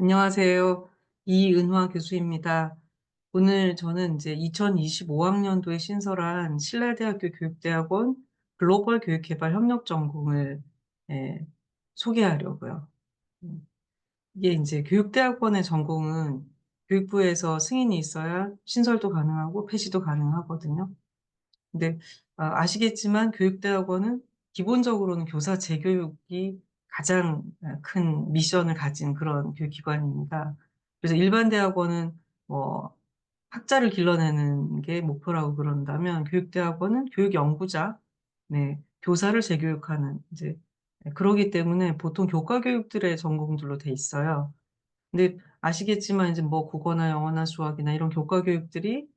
안녕하세요. 이은화 교수입니다. 오늘 저는 이제 2025학년도에 신설한 신라대학교 교육대학원 글로벌 교육개발 협력 전공을 예, 소개하려고요. 음, 이게 이제 교육대학원의 전공은 교육부에서 승인이 있어야 신설도 가능하고 폐지도 가능하거든요. 근데 아, 아시겠지만 교육대학원은 기본적으로는 교사 재교육이 가장 큰 미션을 가진 그런 교육기관입니다. 그래서 일반 대학원은 뭐 학자를 길러내는 게 목표라고 그런다면 교육대학원은 교육 연구자, 네, 교사를 재교육하는 이제 그러기 때문에 보통 교과 교육들의 전공들로 돼 있어요. 근데 아시겠지만 이제 뭐 국어나 영어나 수학이나 이런 교과 교육들이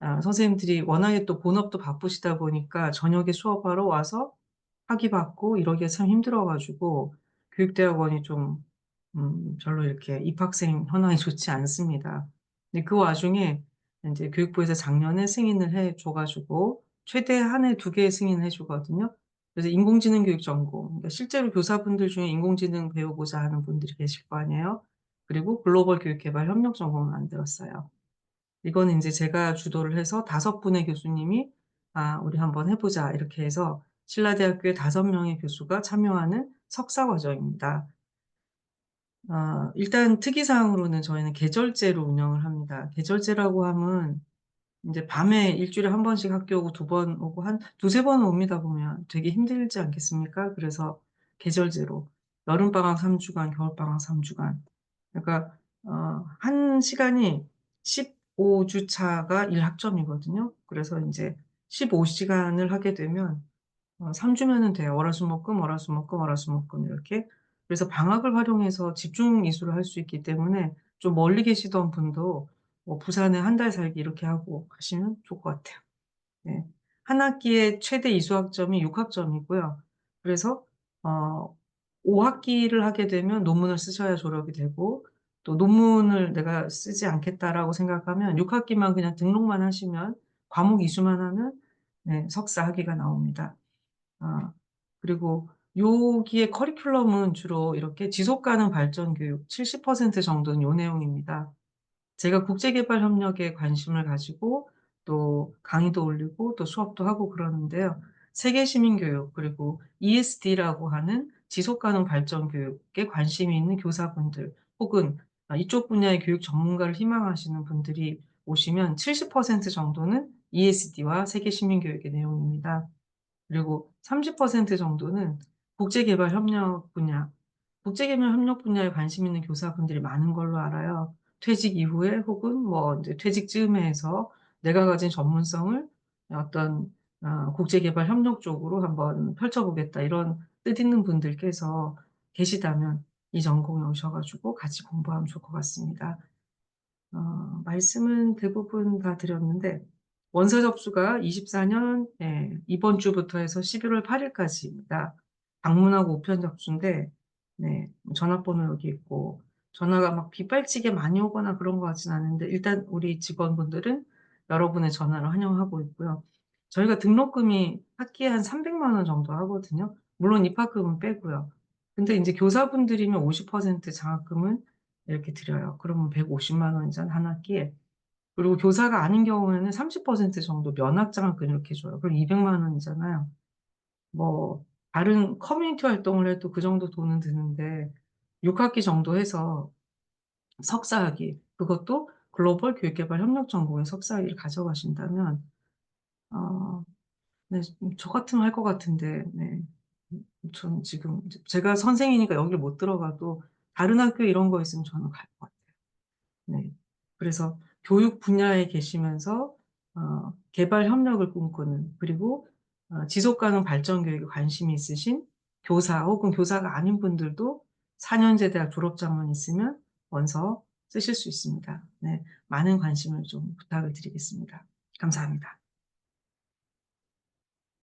아, 선생님들이 워낙에 또 본업도 바쁘시다 보니까 저녁에 수업하러 와서 학위 받고 이러기가 참 힘들어가지고 교육대학원이 좀 음, 별로 이렇게 입학생 현황이 좋지 않습니다. 근데 그 와중에 이제 교육부에서 작년에 승인을 해줘가지고 최대 한 해 두개 승인을 해주거든요. 그래서 인공지능 교육 전공, 그러니까 실제로 교사분들 중에 인공지능 배우고자 하는 분들이 계실 거 아니에요. 그리고 글로벌 교육개발 협력 전공을 만들었어요. 이거는 이제 제가 주도를 해서 다섯 분의 교수님이 아, 우리 한번 해보자 이렇게 해서 신라대학교에 다섯 명의 교수가 참여하는 석사 과정입니다. 어, 일단 특이사항으로는 저희는 계절제로 운영을 합니다. 계절제라고 하면 이제 밤에 일주일에 한 번씩 학교 오고 두 번 오고 한 두세 번 옵니다 보면 되게 힘들지 않겠습니까? 그래서 계절제로 여름방학 3주간, 겨울방학 3주간 그러니까 어, 한 시간이 15주차가 1학점이거든요. 그래서 이제 15시간을 하게 되면 어, 3주면은 돼요. 월화수목금, 월화수목금, 월화수목금 이렇게. 그래서 방학을 활용해서 집중 이수를 할 수 있기 때문에 좀 멀리 계시던 분도 뭐 부산에 한 달 살기 이렇게 하고 가시면 좋을 것 같아요. 네. 한 학기에 최대 이수학점이 6학점이고요. 그래서 어, 5학기를 하게 되면 논문을 쓰셔야 졸업이 되고 또 논문을 내가 쓰지 않겠다라고 생각하면 6학기만 그냥 등록만 하시면 과목 이수만 하면 네, 석사 학위가 나옵니다. 아, 그리고 여기에 커리큘럼은 주로 이렇게 지속가능 발전 교육 70% 정도는 요 내용입니다. 제가 국제개발 협력에 관심을 가지고 또 강의도 올리고 또 수업도 하고 그러는데요. 세계 시민 교육 그리고 ESD라고 하는 지속가능 발전 교육에 관심이 있는 교사분들 혹은 이쪽 분야의 교육 전문가를 희망하시는 분들이 오시면 70% 정도는 ESD와 세계 시민 교육의 내용입니다. 그리고 30% 정도는 국제개발 협력 분야, 국제개발 협력 분야에 관심 있는 교사분들이 많은 걸로 알아요. 퇴직 이후에 혹은 뭐 이제 퇴직 즈음에 해서 내가 가진 전문성을 어떤 어, 국제개발 협력 쪽으로 한번 펼쳐보겠다 이런 뜻 있는 분들께서 계시다면 이 전공에 오셔가지고 같이 공부하면 좋을 것 같습니다. 어, 말씀은 대부분 다 드렸는데 원서 접수가 24년 예, 이번 주부터 해서 11월 8일까지입니다. 방문하고 우편 접수인데 네, 전화번호 여기 있고 전화가 막 빗발치게 많이 오거나 그런 것 같진 않은데 일단 우리 직원분들은 여러분의 전화를 환영하고 있고요. 저희가 등록금이 학기에 한 300만 원 정도 하거든요. 물론 입학금은 빼고요. 근데 이제 교사분들이면 50% 장학금은 이렇게 드려요. 그러면 150만 원이잖아, 한 학기에. 그리고 교사가 아닌 경우에는 30% 정도 면학장학금 이렇게 줘요. 그럼 200만 원이잖아요. 뭐 다른 커뮤니티 활동을 해도 그 정도 돈은 드는데 6학기 정도 해서 석사학위 그것도 글로벌 교육개발 협력 전공의 석사학위를 가져가신다면 어, 네, 저 같으면 할 것 같은데 네. 전 지금 제가 선생이니까 여기를 못 들어가도 다른 학교 이런 거 있으면 저는 갈 것 같아요. 네. 그래서 교육 분야에 계시면서 어, 개발 협력을 꿈꾸는 그리고 어, 지속가능 발전 교육에 관심이 있으신 교사 혹은 교사가 아닌 분들도 4년제 대학 졸업장만 있으면 원서 쓰실 수 있습니다. 네, 많은 관심을 좀 부탁을 드리겠습니다. 감사합니다.